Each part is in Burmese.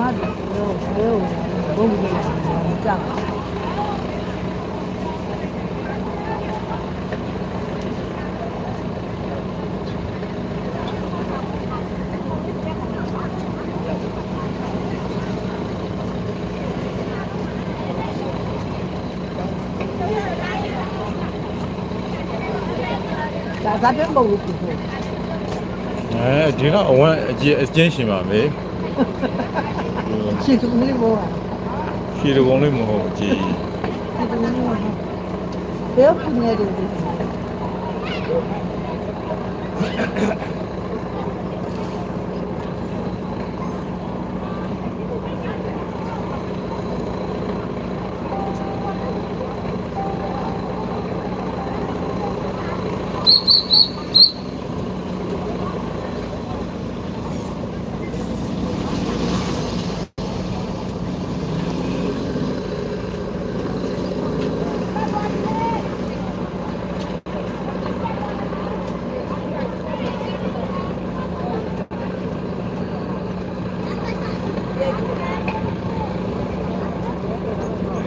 မတို့ဘယ်လိုဘုံကြီးလဲကြောက်ဒါသာပြန်ပုံလို့ပြောအဲဒီကအဝမ်းအကျအကျင်းရှင်ပါမေရှ She's only one. She's only one. She's only one. 왜 아픈 날인데?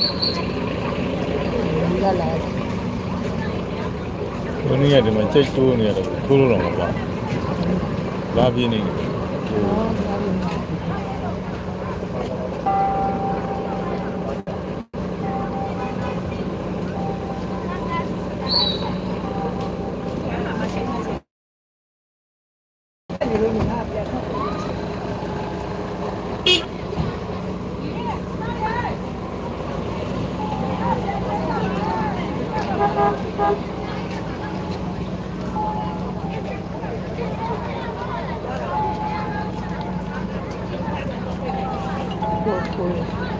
ဘောဘယ်ခုနေတယ်ဒီ ကျုံပွေးရလာ ဘုန်းကြီးကဒီမှာကြိတ်တိုးနေရတယ်ထိုးလို့တော့မပါလာပြင်းနေတယ်ဟို Bột.